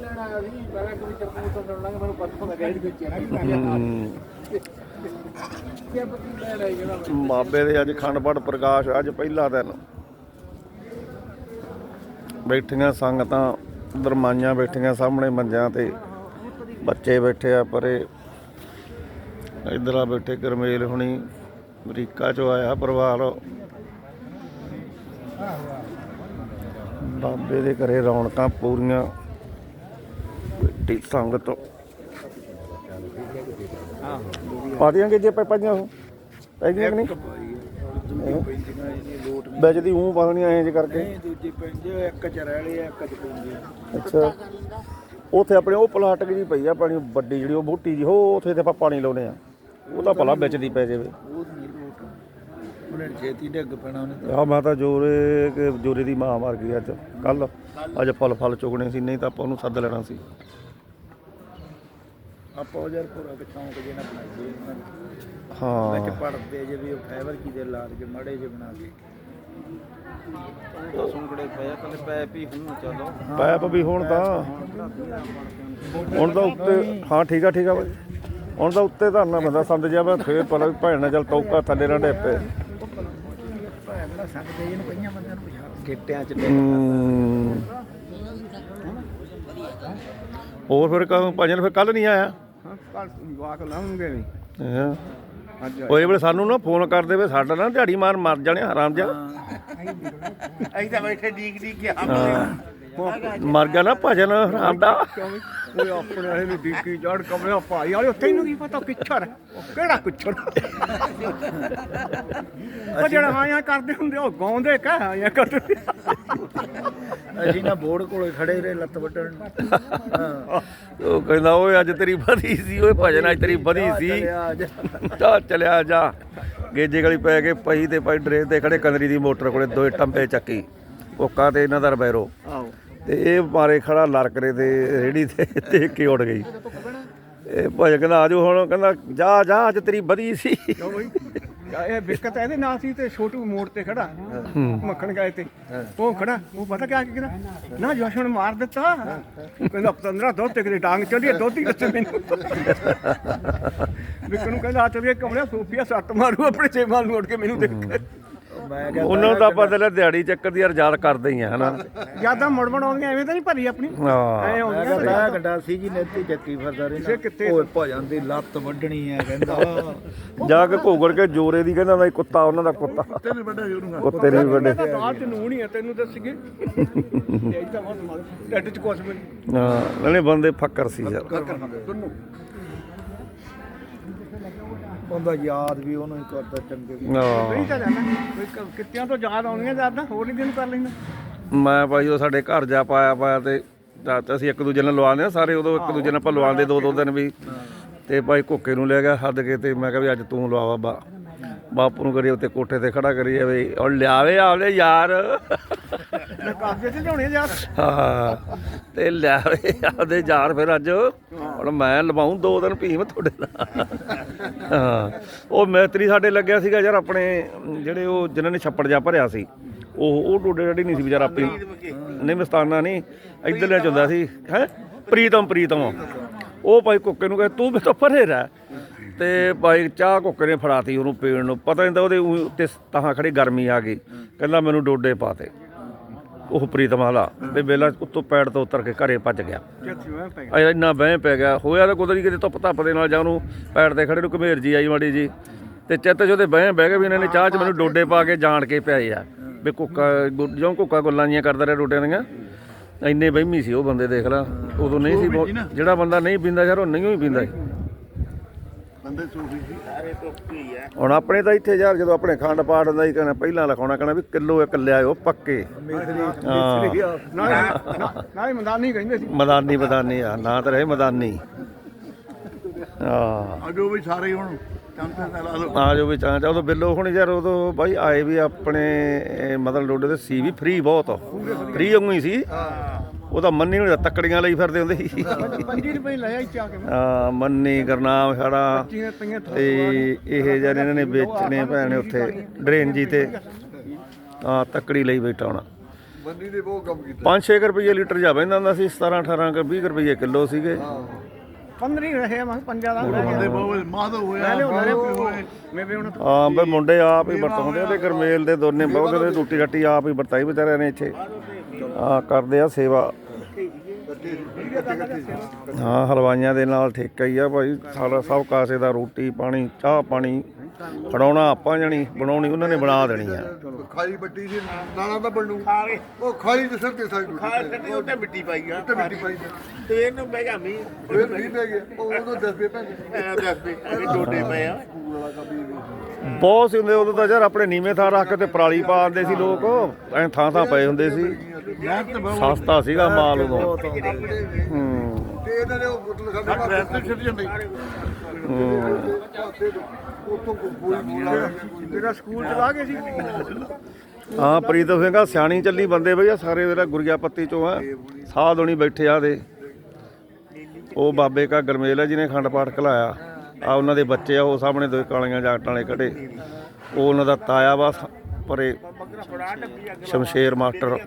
ਲੈਣ ਆਇਆ ਸੀ ਪਹਿਲਾਂ ਕਿ ਚਰਪੂ ਤੋਂ ਲੈਣ ਲਾਂਗੇ ਮੈਨੂੰ ਪਤਾ ਲੱਗਾ ਇਹਦੇ ਵਿੱਚ ਹੈ ਨਾ। ਕਿ ਹੂੰ। ਕੀ ਪਤੀ ਲੈ ਲੈ ਜਿਹੜਾ ਮੈਂ ਬਾਬੇ ਦੇ ਅੱਜ ਖੰਡ ਪਾਠ ਪ੍ਰਕਾਸ਼ ਅੱਜ ਪਹਿਲਾ ਦਿਨ। ਬੈਠੀਆਂ ਸੰਗਤਾਂ ਦਰਮਾਈਆਂ ਬੈਠੀਆਂ ਸਾਹਮਣੇ ਮੰਜਿਆਂ ਤੇ। ਬੱਚੇ ਬੈਠੇ ਆ ਪਰੇ। ਇਧਰ ਆ ਬੈਠੇ ਗਰਮੇਲ ਹੁਣੀ ਅਮਰੀਕਾ ਚੋਂ ਆਇਆ ਪਰਿਵਾਰ। ਬਾਬੇ ਦੇ ਘਰੇ ਰੌਣਕਾਂ ਪੂਰੀਆਂ। ਬੈਠੀ ਸੰਗਤ ਪਾ ਦਿਆਂਗੇ ਜੇ ਪਾਈਆਂ ਉਹ? ਪੈ ਗਈਆਂ ਕਿ ਨਹੀਂ? ਵਿੱਚ ਦੀ ਉਹ ਪਾਉਣੀ ਐਂ ਜੇ ਕਰਕੇ। ਦੂਜੀ ਪੈਂਦੇ ਇੱਕ ਚ ਰਹਿ ਲਈ ਇੱਕ ਚ ਪੈਂਦੇ ਅੱਛਾ। ਉੱਥੇ ਆਪਣੇ ਉਹ ਪਲਾਟਕ ਜੀ ਪਈ ਆ ਪਾਣੀ ਵੱਡੀ ਜਿਹੜੀ ਉਹ ਬੂਟੀ ਜੀ ਉਹ ਉੱਥੇ ਤੇ ਆਪਾਂ ਪਾਣੀ ਲਾਉਨੇ ਆ। ਉਹਦਾ ਭਲਾ ਵਿੱਚ ਦੀ ਪੈ ਜਾਵੇ ਉਹ ਨਹੀਂ ਲੋਟ ਉਹਨੇ ਛੇਤੀ ਡਿੱਗ ਪੈਣਾ ਉਹਨੇ ਆ ਮੈਂ ਤਾਂ ਜੋਰੇ ਕਿ ਜੋਰੇ ਦੀ ਮਾਂ ਮਰ ਗਈ ਅੱਜ ਕੱਲ ਅੱਜ ਫਲ ਫਲ ਚੁਗਣੇ ਸੀ ਨਹੀਂ ਤਾਂ ਆਪਾਂ ਉਹਨੂੰ ਸੱਦ ਲੈਣਾ ਸੀ। ਆਪਾਂ ਉਹ ਯਾਰ ਪੂਰਾ ਕਿਛਾਂ ਕੇ ਨਾ ਬਣਾਈਏ ਇਹਨਾਂ ਨੂੰ। ਹਾਂ। ਵਿੱਚ ਪੜਦੇ ਜੇ ਵੀ ਉਹ ਫਾਈਬਰ ਕੀ ਦੇ ਲਾਦ ਕੇ ਮੜੇ ਜੇ ਬਣਾ ਕੇ। ਸੁੰਗੜੇ ਪਿਆ ਕੱਲ ਪੈਪ ਹੀ ਹੂੰ ਚਲੋ। ਪੈਪ ਵੀ ਹੁਣ ਤਾਂ। ਹੁਣ ਤਾਂ ਉੱਤੇ ਹਾਂ ਠੀਕ ਆ ਠੀਕ ਆ ਬਾਈ। ਹੁਣ ਤਾਂ ਉੱਤੇ ਧਰਨਾ ਬੰਦਾ ਸੰਦ ਜਾਵੇ ਫੇਰ ਪਤਾ ਵੀ ਭੈਣ ਨਾਲ ਚੱਲ ਤੌਕਾ ਥੱਲੇ ਨਾ ਡੇਪੇ ਸਕਦੇ ਇਹਨੂੰ ਕਈਆਂ ਬੰਦਿਆਂ ਨੂੰ ਪੁੱਛਾ ਗੇਟਿਆਂ ਚ ਹੂੰ। ਹੋਰ ਫਿਰ ਕਹ ਭਾਜਨ ਫਿਰ ਕੱਲ ਨਹੀਂ ਆਇਆ? ਹਾਂ ਕੱਲ ਵਾਕ ਲਾਉਂਗੇ ਵੀ। ਹਾਂ ਅੱਜ ਉਹ ਇਹ ਵੇਲੇ ਸਾਨੂੰ ਨਾ ਫੋਨ ਕਰਦੇ ਵੇ ਸਾਡਾ ਨਾ ਦਿਹਾੜੀ ਮਾਰ ਮਰ ਜਾਣੇ ਹਰਾਮ ਜਾ ਅਸੀਂ ਤਾਂ ਬੈਠੇ ਡੀਕ ਡੀਕ ਕੇ ਮਰ ਗਿਆ ਨਾ ਭਜਨ ਹਰਾਮ ਦਾ। ਉਹ ਆਪਣੇ ਵਾਲੇ ਨੂੰ ਡੀਕੀ ਜੜ ਕਮਰੇ ਭਾਈ ਵਾਲੇ ਤੈਨੂੰ ਕੀ ਪਤਾ ਉਹ ਕਿਹੜਾ ਕੁੱਛਰ ਉਹ ਜਿਹੜਾ ਹਾਂ ਆ ਕਰਦੇ ਹੁੰਦੇ ਉਹ ਗਾਉਂਦੇ ਕਹ ਹਾਂ ਆ ਕਰਦੇ ਅਸੀਂ ਨਾ ਬੋਰਡ ਕੋਲੇ ਖੜੇ ਰਹੇ ਲੱਤ ਵੱਢਣ ਉਹ ਕਹਿੰਦਾ ਓਏ ਅੱਜ ਤੇਰੀ ਵਧੀ ਸੀ ਓਏ ਭਜਨ ਅੱਜ ਤੇਰੀ ਵਧੀ ਸੀ। ਜਾ। ਚਲਿਆ ਜਾ। ਗੇਜੇ ਗਲੀ ਪੈ ਕੇ ਪਈ ਤੇ ਪਈ ਡਰੇ ਤੇ ਖੜੇ ਕੰਦਰੀ ਦੀ ਮੋਟਰ ਕੋਲੇ ਦੋਏ ਟੰਬੇ ਚੱਕੀ। ਕੋਕਾ ਤੇ ਇਹਨਾਂ ਦਾ ਰਬੈਰੋ ਆਓ ਤੇ ਇਹ ਮਾਰੇ ਖੜਾ ਲੜਕਰੇ ਤੇ ਰੇੜੀ ਤੇ ਦੇਖ ਕੇ ਉੱਡ ਗਈ। ਇਹ ਭਜਨ ਕਹਿੰਦਾ ਆਜੋ ਹੁਣ। ਕਹਿੰਦਾ ਜਾ ਜਾ ਅੱਜ ਤੇਰੀ ਵਧੀ ਸੀ। ਕਿਉਂ ਬਈ? ਇਹ ਬਿਸਕਤ ਇਹਦੇ ਨਾਲ ਸੀ ਤੇ ਛੋਟੂ ਮੋੜ ਤੇ ਖੜਾ। ਮੱਖਣ ਗਏ ਤੇ। ਉਹ ਖੜਾ ਉਹ ਪਤਾ ਕਿਆ ਕਹਿੰਦਾ? ਨਾ ਜਸ਼ਨ ਮਾਰ ਦਿੱਤਾ। ਕਹਿੰਦਾ ਪਤੰਦਰਾ ਦੁੱਧ ਤੇ ਕਿਤੇ ਡਾਂਗ ਚੱਲੀ ਦੁੱਧ ਹੀ ਮੈਨੂੰ। ਵਿਕਣ ਨੂੰ ਕਹਿੰਦਾ ਆ ਚੱਲੀਏ ਕਮਲਿਆ ਸੋਫੀਆ ਸੱਟ ਮਾਰੂ ਆਪਣੇ ਛੇਮਾਲ ਨੂੰ ਉੱਡ ਕੇ ਮੈਨੂੰ ਦੇਖ ਮੈਂ ਉਹਨਾਂ ਨੂੰ ਤਾਂ ਪਤਾ ਲੈ ਦਿਹਾੜੀ ਚੱਕਰ ਦੀ ਯਾਰ ਯਾਦ ਕਰਦੇ ਹੀ ਆ ਹਨਾ? ਯਾਦਾਂ ਮੁੜ ਮੁੜ ਆਉਂਦੀਆਂ ਐਵੇਂ ਤਾਂ ਨਹੀਂ ਭਰੀ ਆਪਣੀ? ਹਾਂ। ਐ ਆਉਂਦੀਆਂ ਗੰਡਾ ਸੀ ਜੀ ਨੇਤੀ ਚੱਕੀ ਫਿਰਦਾ ਕਿਸੇ ਰਹਿੰਦਾ ਕਿੱਥੇ ਓਏ ਭਜਨ ਦੀ ਲੱਤ ਵੱਢਣੀ ਹੈ ਕਹਿੰਦਾ। ਜਾ ਕੇ ਘੋਗੜ ਕੇ ਜੋਰੇ ਦੀ ਕਹਿੰਦਾ ਨਹੀਂ ਕੁੱਤਾ ਉਹਨਾਂ ਦਾ ਕੁੱਤਾ। ਤੈਨੂੰ ਵੱਡਾ ਜੋੜੂਗਾ ਕੁੱਤੇ ਨਹੀਂ ਵੱਡੇ ਤਾਂ ਦਾਲ ਚ ਨੂਣ ਹੀ ਆ ਤੈਨੂੰ ਦੱਸੀਏ। ਇਹ ਤਾਂ ਬਹੁਤ ਮਾਰ ਡੱਡ ਚ ਕੁਛ ਵੀ ਨਹੀਂ। ਹਾਂ ਨਾਲੇ ਬੰਦੇ ਫੱਕਰ ਸੀ ਯਾਰ। ਦੋਨੋਂ ਉਹਦਾ ਯਾਦ ਵੀ ਉਹਨੂੰ ਹੀ ਕਰਦਾ ਚੰਗੇ ਵੀ। ਹਾਂ। ਨਹੀਂ ਤਾਂ ਜਾਣਾ ਕੋਈ ਕ- ਕਿੱਤਿਆਂ ਤੋਂ ਯਾਦ ਆਉਣੀਆਂ ਜਾਂਦਾ ਹੋਰ ਨਹੀਂ ਦਿਨ ਕਰ ਲੈਂਦਾ। ਮੈਂ ਭਾਈ ਉਹ ਸਾਡੇ ਘਰ ਜਾ ਪਾਇਆ ਪਾਇਆ ਤੇ ਤਾਂ ਤਾਂ ਅਸੀਂ ਇੱਕ ਦੂਜੇ ਨਾਲ ਲਵਾਉਂਦੇ ਆ ਸਾਰੇ ਉਦੋਂ ਇੱਕ ਦੂਜੇ ਨਾਲ ਆਪਾਂ ਲਵਾਉਂਦੇ ਦੋ ਦੋ ਦਿਨ ਵੀ। ਤੇ ਭਾਈ ਘੁੱਕੇ ਨੂੰ ਲੈ ਗਿਆ ਹੱਦ ਕੇ ਤੇ ਮੈਂ ਕਿਹਾ ਵੀ ਅੱਜ ਤੂੰ ਲਵਾ ਬਾਬਾ ਬਾਪੂ ਨੂੰ ਕਰੀ ਉੱਤੇ ਕੋਠੇ ਤੇ ਖੜਾ ਕਰੀ ਜਾਵੇ ਔਰ ਲਿਆਵੇ ਆਵਲੇ ਯਾਰ। ਕਾਗਜ਼ ਤੇ ਲਿਆਉਣੇ ਯਾਰ। ਹਾਂ ਤੇ ਲਿਆਵੇ ਆਪਦੇ ਯਾਰ ਫਿਰ ਅੱਜ। ਹੁਣ ਮੈਂ ਲਵਾਉਂ ਦੋ ਦਿਨ ਭੀਮ ਤੁਹਾਡੇ ਨਾਲ। ਹਾਂ ਉਹ ਮੈਤਰੀ ਸਾਡੇ ਲੱਗਿਆ ਸੀਗਾ ਯਾਰ ਆਪਣੇ ਜਿਹੜੇ ਉਹ ਜਿਨ੍ਹਾਂ ਨੇ ਛੱਪੜ ਜਾ ਭਰਿਆ ਸੀ। ਉਹ ਉਹ ਡੋਡੇ ਡਾਡੀ ਨਹੀਂ ਸੀ ਵਿਚਾਰਾ ਆਪੇ। ਨਹੀਂ ਮਸਤਾਨਾ ਨਹੀਂ ਇੱਧਰ ਲਿਆ ਚੁੰਦਾ ਸੀ ਹੈ? ਪ੍ਰੀਤਮ ਪ੍ਰੀਤਮ। ਉਹ ਭਾਈ ਕੁੱਕੇ ਨੂੰ ਕਹੇ ਤੂੰ ਮੇਰੇ ਤੋਂ ਪਰੇ ਰਹਿ। ਤੇ ਭਾਈ ਚਾਹ ਕੁੱਕੇ ਨੇ ਫੜਾਤੀ ਉਹਨੂੰ ਪੀਣ ਨੂੰ। ਪਤਾ ਨਹੀਂ ਤਾਂ ਉਹਦੇ ਊਂ ਉੱਤੇ ਤਾਂ ਖੜੀ ਗਰਮੀ ਆ ਗਈ। ਕਹਿੰਦਾ ਮੈਨੂੰ ਡੋਡੇ ਪਾਤੇ ਉਹ ਪ੍ਰੀਤਮ ਵਾਲਾ ਤੇ ਬੇਲਾ ਉੱਤੋਂ ਪੈੜ ਤੋਂ ਉਤਰ ਕੇ ਘਰੇ ਭੱਜ ਗਿਆ। ਪੈ ਆ ਇੰਨਾ ਬਹਿ ਪੈ ਗਿਆ। ਹੋਇਆ ਤਾਂ ਕੁਦਰਤੀ ਕਿਤੇ ਧੁੱਪ ਧੱਪ ਦੇ ਨਾਲ ਜਾਂ ਉਹਨੂੰ ਪੈੜ ਤੇ ਖੜੇ ਨੂੰ ਘਮੇਰ ਜੀ ਆਈ ਮਾੜੀ ਜੀ। ਤੇ ਚਿੱਤ ਚ ਉਹਦੇ ਬਹਿ ਬਹਿ ਕੇ ਵੀ ਇਹਨਾਂ ਨੇ ਚਾਹ ਚ ਮੈਨੂੰ ਡੋਡੇ ਪਾ ਕੇ ਜਾਣ ਕੇ ਪਿਆਏ ਆ। ਵੀ ਕੁੱਕਾ ਜਿਉਂ ਕੁੱਕਾ ਗੁੱਲਾਂ ਜੀਆਂ ਕਰਦਾ ਰਿਹਾ ਡੋਡਿਆਂ ਦੀਆਂ। ਇੰਨੇ ਬਹਿਮੀ ਸੀ ਉਹ ਬੰਦੇ ਦੇਖ ਲਾ। ਉਦੋਂ ਨਹੀਂ ਸੀ ਬਹੁਤ- ਜਿਹੜਾ ਬੰਦਾ ਨਹੀਂ ਪੀਂਦਾ ਯਾਰ ਉਹ ਨਹੀਂ ਹੀ ਪੀਂਦਾ ਸੀ। ਬੰਦੇ ਸੂਫੀ ਸੀ। ਸਾਰੇ ਟੋਪੀ ਹੈ ਹੁਣ ਆਪਣੇ ਤਾਂ ਇੱਥੇ ਯਾਰ ਜਦੋਂ ਆਪਣੇ ਖੰਡ ਪਾਠ ਹੁੰਦਾ ਹੀ ਕਹਿੰਦਾ ਪਹਿਲਾਂ ਲਿਖਾਉਣਾ ਕਹਿੰਦਾ ਵੀ ਕਿਲੋ ਇੱਕ ਲਿਆਇਓ ਪੱਕੇ। ਹਾਂ। ਨਾਲੇ ਮਦਾਨੀ ਕਹਿੰਦੇ ਸੀ। ਮਦਾਨੀ ਮਦਾਨੀ ਆ। ਨਾਂ ਤਾਂ ਰਹੇ ਮਦਾਨੀ। ਹਾਂ। ਅਜੋ ਵੀ ਸਾਰੇ ਹੁਣ ਆ ਜੋ ਵੀ ਚਾਂ ਚਾ ਉਦੋਂ ਬਿੱਲੋ ਹੁਣ ਯਾਰ ਉਦੋਂ ਬਾਈ ਆਏ ਵੀ ਆਪਣੇ ਮਤਲਬ ਡੋਡੇ ਤੇ ਸੀ ਵੀ ਫ੍ਰੀ ਬਹੁਤ। ਫ੍ਰੀ ਵਾਂਗੂ ਹੀ ਸੀ। ਉਹਦਾ ਮੰਨੀ ਨੂੰ ਤੱਕੜੀਆਂ ਲਈ ਫਿਰਦੇ ਹੁੰਦੇ ਸੀ। 5 ਰੁਪਏ ਲੈ ਆਈ ਚਾ ਕੇ। ਆ ਮੰਨੀ ਗਰਨਾਮ ਖੜਾ ਤੇ ਇਹ ਜਿਹੜੇ ਇਹਨਾਂ ਨੇ ਵੇਚਣੇ ਭੈਣੇ ਉੱਥੇ ਡਰੇਨ ਜੀ ਤੇ। ਆ ਤੱਕੜੀ ਲਈ ਬੈਠਾ ਹੋਣਾ। ਬੰਦੀ ਨੇ ਬਹੁਤ ਕੰਮ ਕੀਤਾ। 5-6 ਰੁਪਏ ਲੀਟਰ ਜਾ ਪੈਂਦਾ ਹੁੰਦਾ ਸੀ 17 18 ਕੁ 20 ਰੁਪਏ ਕਿਲੋ ਸੀਗੇ। 15 ਹੀ ਰਹੇ ਮੈਂ ਪੰਜਾ ਦਾ ਬੰਦੇ ਬਹੁਤ ਮਾਧੋ ਹੋਇਆ ਹਾਂ ਬਈ ਮੁੰਡੇ ਆਪ ਹੀ ਵਰਤਾਉਂਦੇ ਤੇ ਗਰਮੇਲ ਦੇ ਦੋਨੇ ਬਹੁਤ ਦੇ ਰੋਟੀ ਰੱਟੀ ਆਪ ਹੀ ਵਰਤਾਈ ਵਿਚਾਰਿਆਂ ਨੇ ਇੱਥੇ। ਆ ਕਰਦੇ ਆ ਸੇਵਾ। ਹਾਂ ਹਲਵਾਈਆਂ ਦੇ ਨਾਲ ਠੇਕਾ ਹੀ ਆ ਭਾਈ। ਸਾਡਾ ਸਭ ਕਾਸੇ ਦਾ ਰੋਟੀ ਪਾਣੀ ਚਾਹ ਪਾਣੀ। ਫੜਾਉਣਾ ਆਪਾਂ ਜਣੀ ਬਣਾਉਣੀ ਉਹਨਾਂ ਨੇ ਬਣਾ ਦੇਣੀ ਆ। ਖਾਲੀ ਬੱਟੀ ਸੀ ਨਾਲਾ ਤਾਂ ਬਣੂ। ਉਹ ਖਾਲੀ ਦੇ ਸਿਰ ਤੇ ਸਾਈ ਖਾਲੀ ਉੱਤੇ ਮਿੱਟੀ ਪਾਈ ਆ। ਉੱਤੇ ਮਿੱਟੀ ਪਾਈ ਤੇ ਇਹਨੂੰ ਬਹਿ ਜਾ ਮੀ ਫਿਰ ਨਹੀਂ ਪੈ ਗਿਆ ਉਹ ਉਹਨੂੰ ਦੱਸਦੇ ਭੈਣ ਐ ਦੱਸ ਦੇ ਇਹ ਟੋਟੇ ਪਏ ਆ। ਬਹੁਤ ਸੀ ਹੁੰਦੇ ਉਦੋਂ ਤਾਂ ਯਾਰ ਆਪਣੇ ਨੀਵੇਂ ਥਾਂ ਰੱਖ ਕੇ ਤੇ ਪਰਾਲੀ ਪਾ ਦਿੰਦੇ ਸੀ ਲੋਕ। ਐ ਥਾਂ ਥਾਂ ਪਏ ਹੁੰਦੇ ਸੀ। ਸਸਤਾ ਸੀਗਾ ਮਾਲ ਉਦੋਂ। ਹੂੰ ਤੇ ਇਹਨਾਂ ਨੇ ਉਹ ਬੋਤਲ ਸਾਡੇ ਪਾਸੇ ਰਸਤੇ ਛੱਡ ਜਾਂਦੇ। ਉੱਥੋਂ ਕੋਈ ਬੋਲਾ ਜਿਹੜਾ ਸਕੂਲ ਚਲਾ ਗਏ ਸੀ। ਹਾਂ ਪ੍ਰੀਤ ਸਿੰਘਾ ਸਿਆਣੀ ਚੱਲੀ ਬੰਦੇ ਬਈ ਆ ਸਾਰੇ ਜਿਹੜਾ ਗੁਰਗਿਆ ਪੱਤੀ ਚੋਂ ਆ। ਸਾਧ ਹੋਣੀ ਬੈਠੇ ਆ ਦੇ। ਉਹ ਬਾਬੇ ਕਾ ਗਰਮੇਲ ਹੈ ਜਿਹਨੇ ਖੰਡ ਪਾਠ ਖਲਾਇਆ ਆ ਉਹਨਾਂ ਦੇ ਬੱਚੇ ਆ, ਉਹ ਸਾਹਮਣੇ ਦੋ ਕਾਲੀਆਂ ਜਾਟਾਂ ਵਾਲੇ ਖੜੇ। ਉਹ ਉਹਨਾਂ ਦਾ ਤਾਇਆ ਵਾ, ਪਰੇ ਸ਼ਮਸ਼ੇਰ ਮਾਸਟਰ।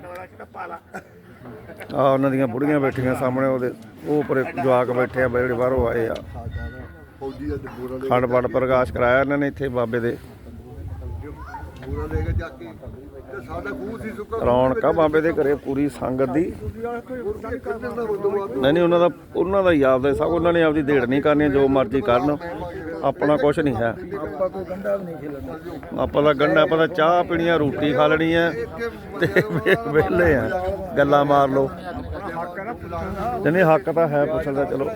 ਆ ਉਹਨਾਂ ਦੀਆਂ ਬੁੜੀਆਂ ਬੈਠੀਆਂ ਸਾਹਮਣੇ, ਉਹਦੇ ਉਹ ਪਰੇ ਜਵਾਕ ਬੈਠੇ ਆ ਬਈ ਜਿਹੜੇ ਬਾਹਰੋਂ ਆਏ ਆ। ਖੰਡ ਪਾਠ ਪ੍ਰਕਾਸ਼ ਕਰਾਇਆ ਇਹਨਾਂ ਨੇ ਇੱਥੇ ਬਾਬੇ ਦੇ। ਬੋਰਾ ਲੈ ਕੇ ਜਾ ਕੇ ਰੌਣਕ ਆ ਬਾਬੇ ਦੇ ਘਰੇ ਪੂਰੀ ਸੰਗਤ ਦੀ। ਨਹੀਂ ਨਹੀਂ ਉਹਨਾਂ ਦਾ ਉਹਨਾਂ ਦਾ ਹੀ ਆਪਦਾ ਸਭ ਉਹਨਾਂ ਨੇ ਆਪਦੀ ਢੇੜ ਨਹੀਂ ਕਰਨੀ ਜੋ ਮਰਜ਼ੀ ਕਰਨ। ਆਪਣਾ ਕੁਝ ਨਹੀਂ ਹੈ। ਆਪਾਂ ਕੋਈ ਗੰਡਾ ਵੀ ਨਹੀਂ ਖੇਲਣਾ। ਆਪਾਂ ਦਾ ਗੰਡਾ ਆਪਾਂ ਦਾ ਚਾਹ ਪੀਣੀ ਆ ਰੋਟੀ ਖਾ ਲੈਣੀ ਆ। ਤੇ ਵਿਹਲੇ ਆ। ਗੱਲਾਂ ਮਾਰ ਲਓ। ਨਹੀਂ ਹੱਕ ਤਾਂ ਹੈ ਪੁੱਛਣ ਦਾ ਚਲੋ।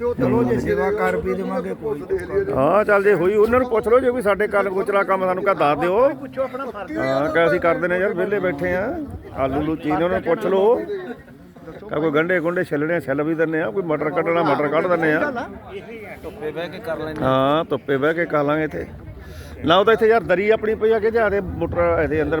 ਉਹ ਚਲੋ ਜੇ ਸੇਵਾ ਕਰ ਵੀ ਦੇਵਾਂਗੇ ਕੋਈ ਹਾਂ ਚੱਲ ਜੇ ਹੋਈ ਉਹਨਾਂ ਨੂੰ ਪੁੱਛ ਲਓ ਜੇ ਕੋਈ ਸਾਡੇ ਕੱਲ ਗੋਚਰਾ ਕੰਮ ਸਾਨੂੰ ਕਹ ਦੱਸ ਦਿਓ। ਪੁੱਛੋ ਆਪਣਾ ਫਰਜ਼ ਹਾਂ ਕਿ ਅਸੀਂ ਕਰਦੇ ਨੇ ਯਾਰ ਵਿਹਲੇ ਬੈਠੇ ਆ। ਆਲੂ ਲੂਚੀ ਨੇ ਉਹਨਾਂ ਨੂੰ ਪੁੱਛ ਲਓ। ਕਾ ਕੋਈ ਗੰਡੇ ਗੁੰਡੇ ਛਿੱਲਣੇ ਛਿੱਲ ਵੀ ਦਿੰਨੇ ਆ ਕੋਈ ਮਟਰ ਕੱਢਣਾ ਮਟਰ ਕੱਢ ਦਿੰਨੇ ਆ। ਧੁੱਪੇ ਬਹਿ ਕੇ ਕਰ ਲੈਂਦੇ ਹਾਂ ਧੁੱਪੇ ਬਹਿ ਕੇ ਕਰ ਲਾਂਗੇ ਇੱਥੇ। ਨਾ ਉਹ ਤਾਂ ਇੱਥੇ ਯਾਰ ਦਰੀ ਆਪਣੀ ਪਈ ਆ ਕਿ ਜਿਆਦੇ ਮੋਟਰ ਇਹਦੇ ਅੰਦਰ